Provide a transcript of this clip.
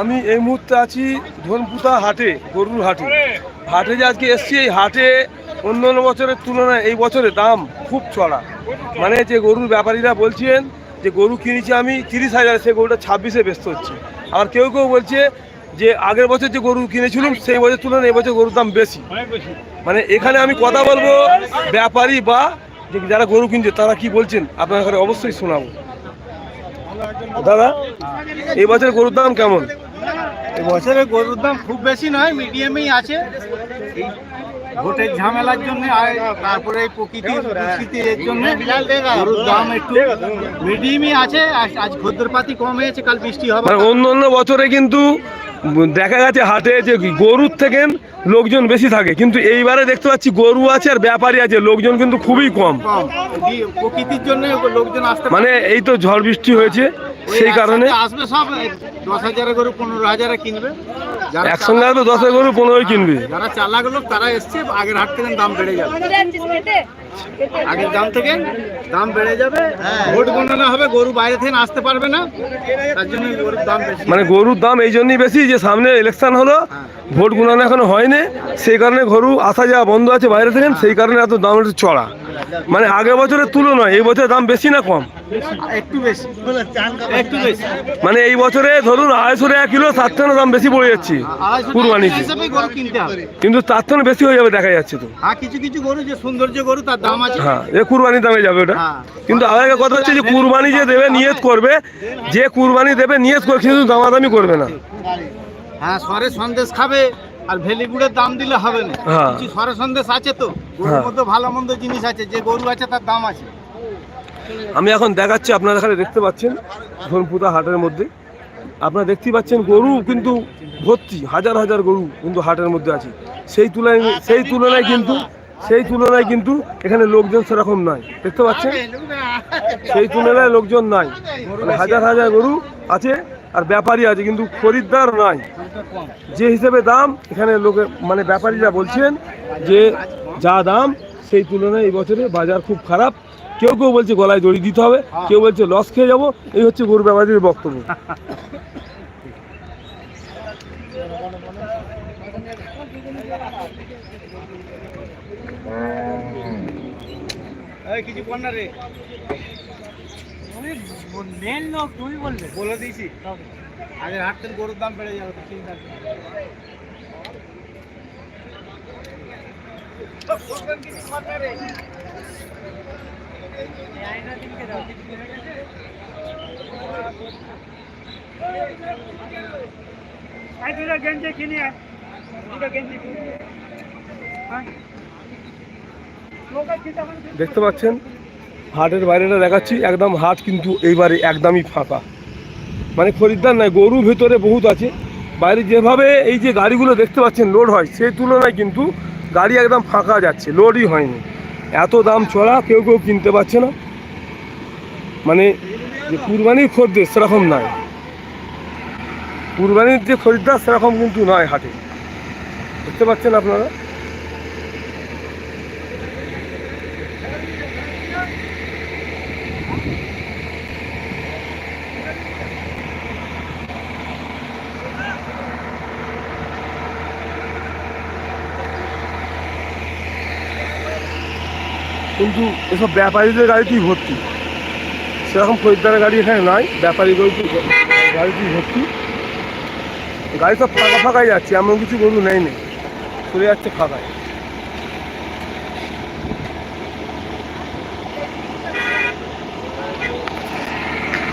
আমি এই মুহূর্তে আছি ধনপুতা হাটে, গরুর হাটে। হাটে যে আজকে এসছি, এই হাটে অন্য অন্য বছরের তুলনায় এই বছরে দাম খুব চড়া। মানে যে গরুর ব্যাপারীরা বলছেন যে গরু কিনেছি আমি তিরিশ হাজার, সে গরুটা ছাব্বিশে ব্যস্ত হচ্ছে। আর কেউ কেউ বলছে যে আগের বছর যে গরু কিনেছিলাম, সেই বছর তুলনায় এই বছর গরুর দাম বেশি। মানে এখানে আমি কথা বলব, ব্যাপারী বা যারা গরু কিনছে, তারা কি বলছেন? আপনার এখানে অবশ্যই শোনাবো। দাদা এই বছর গরুর দাম কেমন? বছরে গরুর দাম খুব বেশি নয় মিডিয়ামেই আছে। এই ভোটের ঝামেলার জন্য আর তারপরে এই প্রকৃতির দূষিতের জন্য গরুর দাম একটু মিডিয়ামই আছে। আজ- খদ্দরপাতি কম হয়েছে কাল বৃষ্টি হবে। মানে অন্য অন্য বছরে কিন্তু দেখা গেছে হাটে যে গরুর থেকে লোকজন বেশি থাকে। কিন্তু এইবারে দেখতে পাচ্ছি গরু আছে আর ব্যাপারী আছে লোকজন কিন্তু খুবই কম। প্রকৃতির জন্য লোকজন আসতে মানে এই তো ঝড় বৃষ্টি হয়েছে সেই কারণে একসঙ্গে আসবে সব দশ হাজারের গরু পনেরো হাজারে কিনবে। একসঙ্গে আসবে দশের গরু পনেরোই কিনবে। যারা চালাক লোক তারা এসছে আগের হাট থেকে দাম বেড়ে যাবে আগের দাম থেকে দাম বেড়ে যাবে। ভোট গণনা হবে, গরু বাইরে থেকে আসতে পারবে না। তার জন্য গরুর দাম বেশি। মানে গরুর দাম এই জন্যই বেশি যে সামনে ইলেকশন হলো, ভোট গুণানো এখন হয়নি। সেই কারণে গরু আসা যাওয়া বন্ধ আছে বাইরে থেকে, সেই কারণে এত দাম একটু চড়া। মানে আগের বছরের তুলনায় এই বছরের দাম বেশি না কম? একটু বেশি। একটু বেশি। মানে এই বছরে ধরুন আড়াইশো টাকা কিলো তার থেকে দাম বেশি পড়ে যাচ্ছে কুরবানিতে। কিনতে হবে। কিন্তু তার থেকে বেশি হয়ে যাবে দেখা যাচ্ছে তো। হ্যাঁ কিছু কিছু গরু যে সৌন্দর্য গরু তার দাম আছে। হ্যাঁ এ কুরবানি দামে যাবে ওটা। হ্যাঁ। কিন্তু আগে কথা হচ্ছে যে কুরবানি যে দেবে নিয়ত করবে যে কুরবানি দেবে নিয়ত করে কিন্তু দামাদামি করবে না। হ্যাঁ সরে সন্দেশ খাবে। আর ভেলি গুড়ের দাম দিলে হবে না। হ্যাঁ। কিছু সরে সন্দেশ আছে তো? গরুর হ্যাঁ। মধ্যে ভালো মন্দ জিনিস আছে যে গরু আছে তার দাম আছে। আমি এখন দেখাচ্ছি আপনারা এখানে দেখতে পাচ্ছেন ধনপুতা হাটের মধ্যে। আপনারা দেখতেই পাচ্ছেন গরু কিন্তু ভর্তি হাজার হাজার গরু কিন্তু হাটের মধ্যে আছে। সেই তুলনায় সেই তুলনায় কিন্তু সেই তুলনায় কিন্তু এখানে লোকজন সেরকম নাই। দেখতে পাচ্ছেন? সেই তুলনায় লোকজন নাই। মানে হাজার হাজার গরু আছে আর ব্যাপারী আছে, কিন্তু খরিদ্দার নাই। যে হিসেবে দাম, এখানে লোকে মানে ব্যাপারীরা বলছেন যে যা দাম, সেই তুলনায় এই বছরে বাজার খুব খারাপ। কেউ কেউ বলছে গলায় দড়ি দিতে হবে, কেউ বলছে লস খেয়ে যাব, এই হচ্ছে গরু ব্যাপারীর বক্তব্য। কিছু না রে। মেন লোক তুমি বলবে বলে দিয়েছি। গরুর দাম বেড়ে যাবে তুই চিন্তা না। দেখতে পাচ্ছেন? হাটের বাইরেটা দেখাচ্ছি, একদম হাট কিন্তু এইবারে একদমই ফাঁকা। মানে খরিদ্দার নাই গরু ভেতরে বহুত আছে। বাইরে যেভাবে এই যে গাড়িগুলো দেখতে পাচ্ছেন লোড হয় সেই তুলনায় কিন্তু গাড়ি একদম ফাঁকা যাচ্ছে লোডই হয়নি। এত দাম চড়া, কেউ কেউ কিনতে পারছে না। মানে যে কুরবানির খদ্দের সেরকম নয়। কুরবানির যে খরিদ্দার সেরকম কিন্তু নয় হাটে। দেখতে পাচ্ছেন আপনারা? কিন্তু এসব ব্যাপারীদের গাড়িতেই ভর্তি। সেরকম খরিদ্দারের গাড়ি এখানে নাই, ব্যাপারী গাড়িতে গাড়িতেই ভর্তি। গাড়ি সব ফাঁকা ফাঁকাই যাচ্ছে, এমন কিছু গরু নেই নেই। চলে যাচ্ছে ফাঁকায়